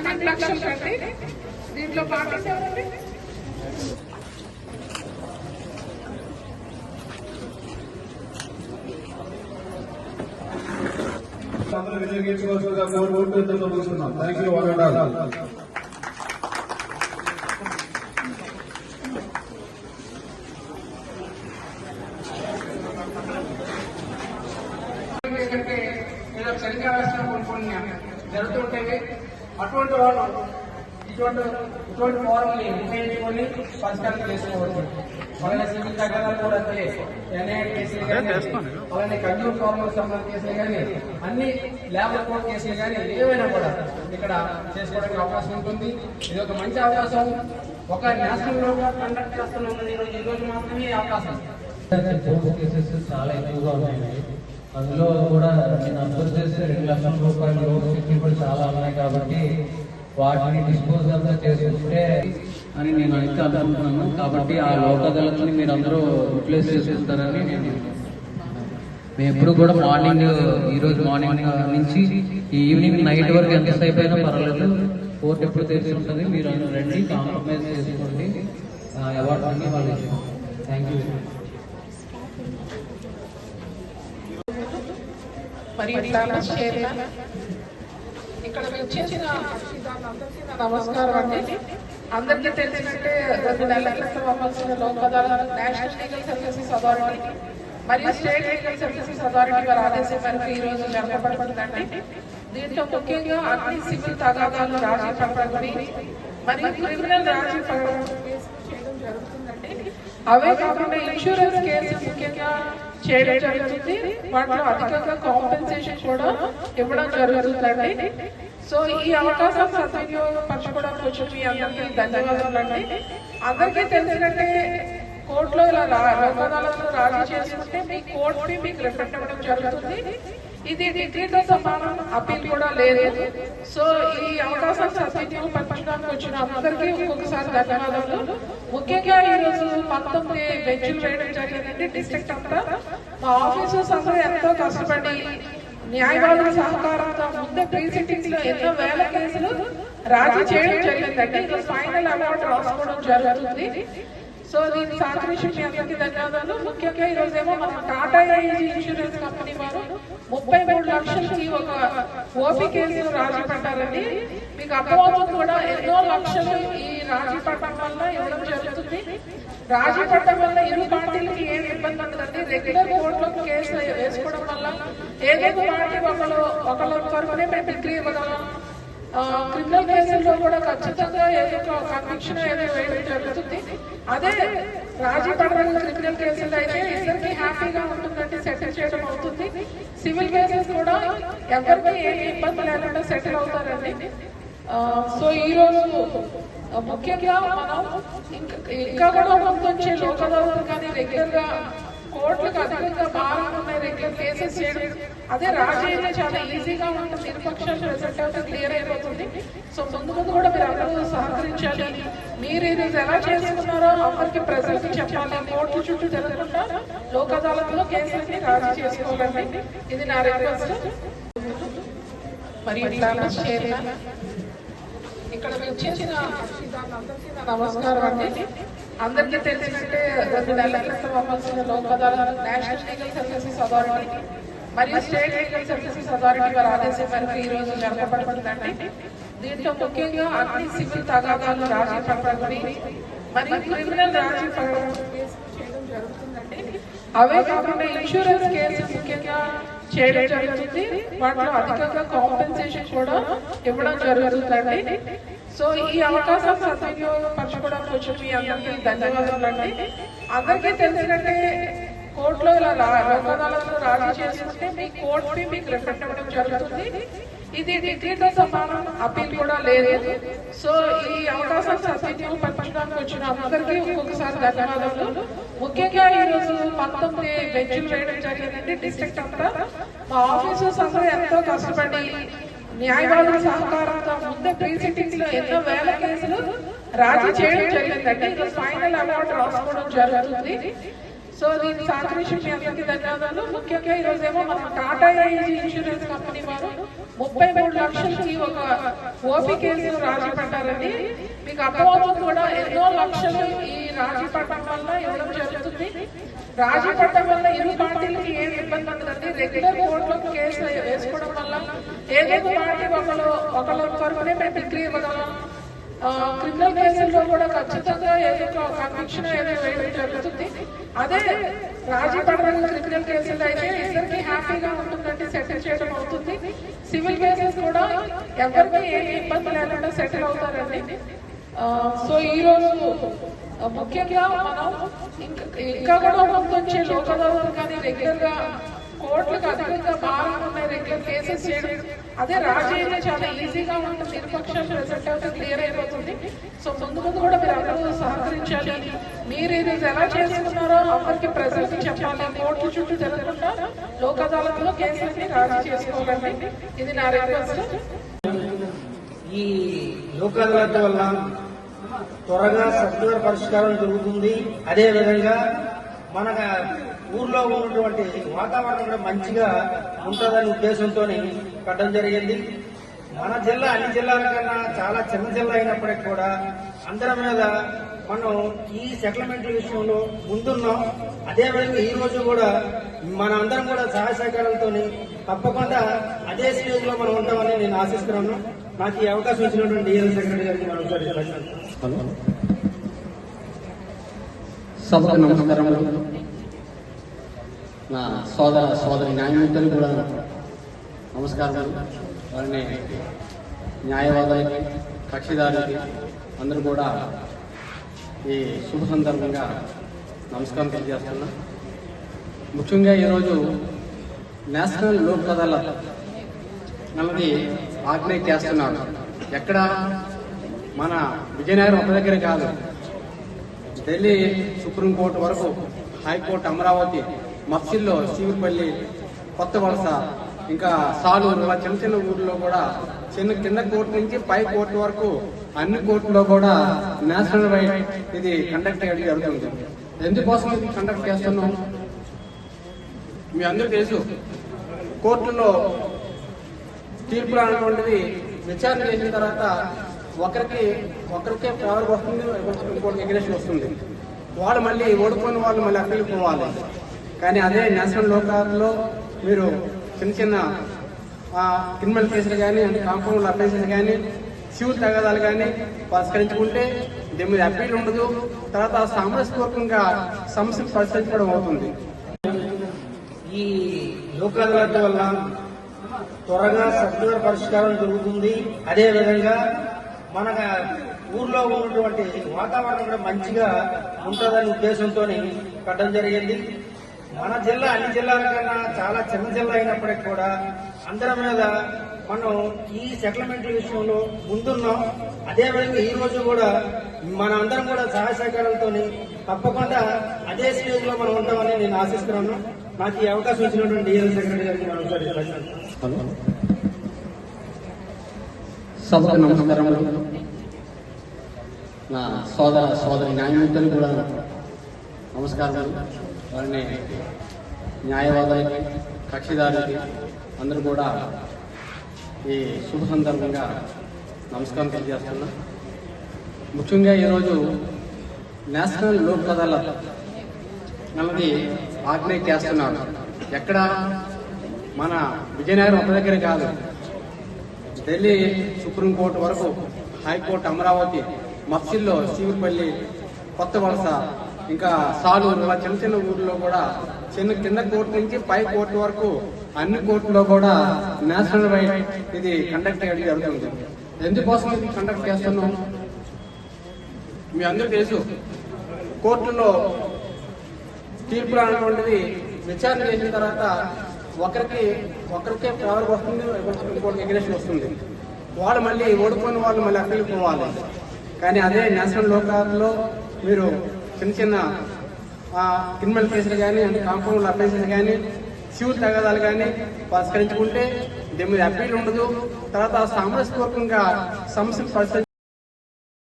పన్నెండు లక్షలు కట్టి దీంట్లో పార్టీస్ ఎవరండి అందరూ వినియోగించుకోవాల్సిందిగా కోరుకుంటూ ముగిస్తున్నాం thank you one and all ఏంటంటే ఏదో చలికాలం కొన్ని కొన్ని జరుగుతుంటేవి అటువంటి వాళ్ళు ఇటువంటి ఇటువంటి ఫోరంని ఉపయోగించుకొని పరిష్కారం చేసుకోవచ్చు. అలాగే సివిల్ చట్టాలు కూడా అంతే. ఎన్ఐ కేసులు కానీ అలాగే కన్యూర్ ఫార్మల్ సంబంధించిన కేసులు కానీ అన్ని ల్యాబ్ కోర్ట్ కేసులు కానీ ఏవైనా కూడా ఇక్కడ చేసుకోవడానికి అవకాశం ఉంటుంది. ఇది ఒక మంచి అవకాశం. ఒక నేషనల్లో కండక్ట్ చేస్తున్నాం ఈ రోజు ఈ రోజు మాత్రమే అవకాశం. కేసెస్ చాలా ఎక్కువగా ఉన్నాయి అందులో కూడా నేను అబ్జర్వ్ చేస్తే రెండు లక్షల రూపాయలు లోన్ కూడా చాలా ఉన్నాయి కాబట్టి వాటిని డిస్పోజ్ అంతా చేసుకుంటే అని నేను అయితే అనుకుంటున్నాను కాబట్టి ఆ లోక్ అదాలత్ని మీరు అందరూ యూటిలైజ్ చేసుకుంటారని నేను మేము ఎప్పుడు కూడా మార్నింగ్ ఈ రోజు మార్నింగ్ నుంచి ఈ ఈవినింగ్ నైట్ వరకు ఎంతసేపు అయినా పర్వాలేదు. కోర్టు ఎప్పుడు తెరిచి ఉంటుంది. మీరు అందరూ రండి కాంప్రమైజ్ చేసుకోండి. అవార్డు అన్ని వాళ్ళు థ్యాంక్ యూ. మరి ఇట్లా చేయాలా? ఇక్కడ వచ్చేసిన అందరికీ నా నమస్కారం అండి. అందరికీ తెలిసినట్టే రెండు నెలల క్రితం అవ్వాల్సిన Lok Adalat national legal services authority మరియు స్టేట్ లీగల్ సర్వీసెస్ అథారిటీ వారి ఆదేశం మేరకు ఈ రోజు జరపబడుతుందండి. దీంట్లో ముఖ్యంగా అన్ని సివిల్ తగాదాలు రాజీ పడబడి మరియు క్రిమినల్ రాజీ పడడం చేయడం జరుగుతుందండి. అవే కాకుండా ఇన్సూరెన్స్ కేసు ముఖ్యంగా చేయడం జరుగుతుంది వాటిలో అధికంగా కాంపెన్సేషన్ కూడా ఇవ్వడం జరుగుతుందండి. సో ఈ అవకాశం సద్వినియోగపరచుకోవడానికి వచ్చిన మీ అందరికీ ధన్యవాదాలండి. అందరికీ తెలిసినట్టే కోర్టులో ఇలా రా- రాజీ చేసుకుంటే మీ కోర్టు మీకు రిఫెక్ట్ అవ్వడం జరుగుతుంది. ఇది డిగ్రీతో సమానం అప్పీల్ కూడా లేదు. సో ఈ అవకాశం సద్వినియోగపరచడానికి వచ్చిన అందరికీ ఒక్కొక్కసారి ధన్యవాదాలు. ముఖ్యంగా ఈ రోజు పంతొమ్మిది బెంచ్లు వేయడం జరిగిందండి. డిస్ట్రిక్ట్ అంతా మా ఆఫీసర్స్ అందరూ ఎంతో కష్టపడి న్యాయవాదుల సహకారంతో ముందే ప్రీసిటింగ్స్లో ఎన్నో వేల కేసులు రాజీ చేయడం జరిగిందండి. ఈరోజు ఫైనల్ అవార్డు రాసుకోవడం జరుగుతుంది. సో దీన్ని సహకరించి మీ అందరికీ ధన్యవాదాలు. ముఖ్యంగా ఈ రోజు ఏమో మన టాటా ఏజీ ఇన్సూరెన్స్ కంపెనీ వారు ముప్పై మూడు లక్షలకి ఒక ఓపీ కేసు రాజీ పడ్డారండి. అర్థమవుతుంది కూడా ఎన్నో లక్షలు ఈ రాజీ పడడం వల్ల ఇవ్వడం జరుగుతుంది. రాజీ పడడం వల్ల ఇరు పార్టీలకి ఏం ఇబ్బంది ఉండదండి రెగ్యులర్ కోర్టులో కేసు వేసుకోవడం వల్ల ఏదో ఒక పార్టీ ఒకళ్ళు ఒకళ్ళ వరకునే మేము డిగ్రీ ఇవ్వగలం. క్రిమినల్ కేసుల్లో కూడా ఖచ్చితంగా ఏదో ఒక కన్విక్షన్ ఏదో వేయడం జరుగుతుంది. అదే రాజీ పడడం క్రిమినల్ కేసులు అయితే ఇద్దరికి హ్యాపీగా ఉంటుందంటే సెటిల్ చేయడం అవుతుంది. సివిల్ కేసెస్ కూడా ఎవరికి ఏ ఇబ్బంది లేకుండా సెటిల్ అవుతారండి సో ఈ రోజు ఆ, ముఖ్యంగా మనం ఇంకా ఇంకా కూడా ముందుంచే లోక్ అదాలత్ కానీ రెగ్యులర్గా కోర్టులకు అధికంగా భారం ఉన్నాయి రెగ్యులర్ కేసెస్ చేయడం అదే రాజీ అయితే చాలా ఈజీగా ఉంటుంది నిరపక్షాలు రిజల్ట్ అవుతే క్లియర్ అయిపోతుంది. సో ముందు ముందు కూడా మీరు అందరూ సహకరించాలి. మీరు ఇది ఎలా చేసుకున్నారో అందరికి ప్రజలకు చెప్పాలి. కోర్టు చుట్టూ జరగకుండా లోక్ అదాలత్లో కేసులకి రాజీ చేసుకోవాలండి. ఇది నా రిక్వెస్ట్ మరి ఇట్లా? ఇక్కడ వచ్చేసిన నమస్కారం అండి. అందరికీ తెలిసినట్టే రెండు నెలల క్రితం అవ్వాల్సిన Lok national legal services authority మరియు స్టేట్ లీగల్ సర్వీసెస్ అథారిటీ వారి ఆదేశం మేరకు ఈ రోజు జరపబడుతుందండి. దీంట్లో ముఖ్యంగా అన్ని సివిల్ తగాదాలు రాజీ పడబడి మరియు క్రిమినల్ రాజీ పడడం జరుగుతుందండి. అవే కాకుండా ఇన్సూరెన్స్ కేసు ముఖ్యంగా చేయడం జరుగుతుంది. వాటిలో అధికంగా కాంపెన్సేషన్ కూడా ఇవ్వడం జరుగుతుందండి. సో ఈ అవకాశం సద్వినియోగపరచుకోవడానికి వచ్చిన మీ అందరికీ ధన్యవాదాలండి అందరికీ తెలిసినట్టే కోర్టులో ఇలా రా- రాజీ చేసుకుంటే మీ కోర్టు మీకు రిఫండ్ అవ్వడం జరుగుతుంది. ఇది డిగ్రీతో సమానం అప్పీల్ కూడా లేదు. సో ఈ అవకాశం సద్వినియోగపరచడానికి వచ్చిన అందరికీ ఒక్కొక్కసారి ధన్యవాదాలు. ముఖ్యంగా ఈ రోజు పంతొమ్మిది బెంచ్లు వేయడం జరిగిందండి డిస్ట్రిక్ట్ అంతా. మా ఆఫీసర్స్ అందరూ ఎంతో కష్టపడి న్యాయవాదుల సహకారంతో ముందే ప్రీ లో ఎన్నో వేల కేసులు రాజీ చేయడం జరిగిందండి ఇంకా ఫైనల్ అవార్డు రాసుకోవడం జరుగుతుంది. సో దీని సహకరించిన మీ అందరికీ ధన్యవాదాలు. ముఖ్యంగా ఈ ఏమో మన టాటా ఏజీ ఇన్సూరెన్స్ కంపెనీ వారు ముప్పై మూడు లక్షలకి ఒక ఓపీ కేసు రాజీ పడ్డారండి మీకు అర్థమవుతుంది కూడా ఎన్నో లక్షలు ఈ రాజీ పడటం వల్ల ఇవ్వడం జరుగుతుంది. రాజీ పడటం వల్ల ఇరు పార్టీలకి ఏం ఇబ్బంది ఉండదండి. రెగ్యులర్ కోర్టులో కేసు ఏదైతే వల్ల ఒకరు ఒక ఒకళ్ళు ఒకళ్ళ కొరకునే మేము డిగ్రీ ఇవ్వగలం క్రిమినల్ కేసుల్లో కూడా ఖచ్చితంగా ఏదో ఒక కన్విక్షన్ ఏదో వేయడం జరుగుతుంది. అదే రాజీ పడడం క్రిమినల్ కేసులు అయితే ఇద్దరికి హ్యాపీగా ఉంటుందంటే సెటిల్ చేయడం అవుతుంది. సివిల్ కేసెస్ కూడా ఎవరికి ఏ ఇబ్బంది లేకుండా సెటిల్ అవుతారండి. సో ఈ రోజు ముఖ్యంగా మనం ఇంకా ఇంకా కూడా ముందు వచ్చే అదాలత్ కానీ రెగ్యులర్గా కోర్టులకు అధికంగా భారం ఉన్నాయి రెగ్యులర్ కేసెస్ చేయడం. అదే రాజీ చాలా ఈజీగా ఉంటుంది. ఇరుపక్షాలు రిజల్ట్ అవుతుంది క్లియర్ అయిపోతుంది. సో ముందు ముందు కూడా మీరు అందరూ సహకరించాలి. మీరు ఇది ఎలా చేసుకున్నారో అందరికి ప్రజలకు చెప్పాలి. కోర్టు చుట్టూ జరగకుండా లోక్ అదాలత్లో కేసులన్నీ రాజీ చేసుకోవాలండి. ఇది నా రిక్వెస్ట్ ఈ లోక్ అదాలత్ వల్ల త్వరగా సత్వర పరిష్కారం జరుగుతుంది. అదేవిధంగా మన ఊర్లో ఉన్నటువంటి వాతావరణం కూడా మంచిగా ఉంటుందనే ఉద్దేశంతో కట్టడం జరిగింది. మన జిల్లా అన్ని జిల్లాల కన్నా చాలా చిన్న జిల్లా అయినప్పటికీ కూడా అందరి మీద మనం ఈ సెటిల్మెంట్ విషయంలో ముందున్నాం. అదే విధంగా ఈ రోజు కూడా మన అందరం కూడా సహాయ సహకారాలతో తప్పకుండా అదే స్టేజ్లో మనం ఉంటామని నేను ఆశిస్తున్నాను. నాకు ఈ అవకాశం ఇచ్చినటువంటి డిఎల్ సెక్రటరీ గారికి మనం సభకు నమస్కారములు. నా సోదర సోదరి న్యాయమూర్తులు కూడా నమస్కారం వారిని న్యాయవాదులకి కక్షిదారులకి అందరూ కూడా ఈ శుభ సందర్భంగా నమస్కారం తెలియజేస్తున్నా. ముఖ్యంగా ఈరోజు నేషనల్ లోక్ అదాలత్ అన్నది ఆర్గనైజ్ చేస్తున్నారు ఎక్కడ? మన విజయనగరం ఒక దగ్గర కాదు. ఢిల్లీ సుప్రీంకోర్టు వరకు హైకోర్టు అమరావతి మఫ్సిల్లో సీవుపల్లి కొత్త వలస ఇంకా సాలూరు ఇలా చిన్న చిన్న ఊర్లో కూడా చిన్న కింద కోర్టు నుంచి పై కోర్టు వరకు అన్ని కోర్టులో కూడా నేషనల్ వైడ్ ఇది కండక్ట్ చేయడం జరుగుతుంది. ఎందుకోసం ఇది కండక్ట్ చేస్తున్నాం? మీ అందరూ తెలుసు కోర్టులో తీర్పులు అనేటువంటిది విచారణ చేసిన తర్వాత ఒకరికి ఒకరికే ఫేవర్ వస్తుంది ఇంకోటి ఎగ్రెషన్ వస్తుంది. వాళ్ళు మళ్ళీ ఓడిపోయిన వాళ్ళు మళ్ళీ అక్కడికి పోవాలి. కానీ అదే నేషనల్ లోకాల్లో మీరు చిన్న చిన్న క్రిమినల్ కేసులు కానీ అంటే కాంపౌండ్ అఫెన్సెస్ కానీ సివిల్ తగాదాలు కానీ పరిష్కరించుకుంటే దీని మీద అప్పీల్ ఉండదు. తర్వాత సామరస్యపూర్వకంగా సమస్యను పరిష్కరించడం అవుతుంది. ఈ లోక్ అదాలత్ వల్ల త్వరగా సత్వర పరిష్కారం జరుగుతుంది. అదే విధంగా మన ఊర్లో ఉన్నటువంటి వాతావరణం కూడా మంచిగా ఉంటుందనే ఉద్దేశంతో కట్టడం జరిగింది. మన జిల్లా అన్ని జిల్లాల కన్నా చాలా చిన్న జిల్లా అయినప్పటికీ కూడా అందరి మీద మనం ఈ సెటిల్మెంట్ విషయంలో ముందున్నాం. అదే విధంగా ఈ రోజు కూడా మన అందరం కూడా సహాయ సహకారాలతో తప్పకుండా అదే స్టేజ్లో మనం ఉంటామని నేను ఆశిస్తున్నాను. నాకు ఈ అవకాశం ఇచ్చినటువంటి డిఎల్ సెక్రటరీ గారికి మనం సభకు నమస్కారములు. నా సోదర సోదరి న్యాయమూర్తులు కూడా నమస్కారాలు వారిని న్యాయవాదులకి కక్షిదారులకి అందరూ కూడా ఈ శుభ సందర్భంగా నమస్కారం తెలియజేస్తున్నా. ముఖ్యంగా ఈరోజు నేషనల్ లోక్ అదాలత్ అన్నది ఆర్గనైజ్ చేస్తున్నారు ఎక్కడ? మన విజయనగరం ఒక దగ్గర కాదు. ఢిల్లీ సుప్రీంకోర్టు వరకు హైకోర్టు అమరావతి మఫ్సిల్లో సీవుపల్లి కొత్త వలస ఇంకా సాలూరు ఇలా చిన్న చిన్న ఊర్లో కూడా చిన్న కింద కోర్టు నుంచి పై కోర్టు వరకు అన్ని కోర్టులో కూడా నేషనల్ వైడ్ ఇది కండక్ట్ చేయడం జరుగుతుంది. ఎందుకోసం ఇది కండక్ట్ చేస్తున్నాం? మీ అందరూ తెలుసు కోర్టులో తీర్పులు అనేటువంటిది విచారణ చేసిన తర్వాత ఒకరికి ఒకరికే పవర్ వస్తుంది ఇంకోటి ఎగ్రెషన్ వస్తుంది. వాళ్ళు మళ్ళీ ఓడిపోయిన వాళ్ళు మళ్ళీ అక్కడికి పోవాలి. కానీ అదే నేషనల్ లోకాల్లో మీరు చిన్న చిన్న క్రిమినల్ కేసులు కానీ అంటే కాంపౌండ్ అఫెన్సెస్ కానీ సివిల్ తగాదాలు కానీ పరిష్కరించుకుంటే దీని మీద అప్పీల్ ఉండదు. తర్వాత సామరస్యపూర్వకంగా సమస్యలు పరిస్థితి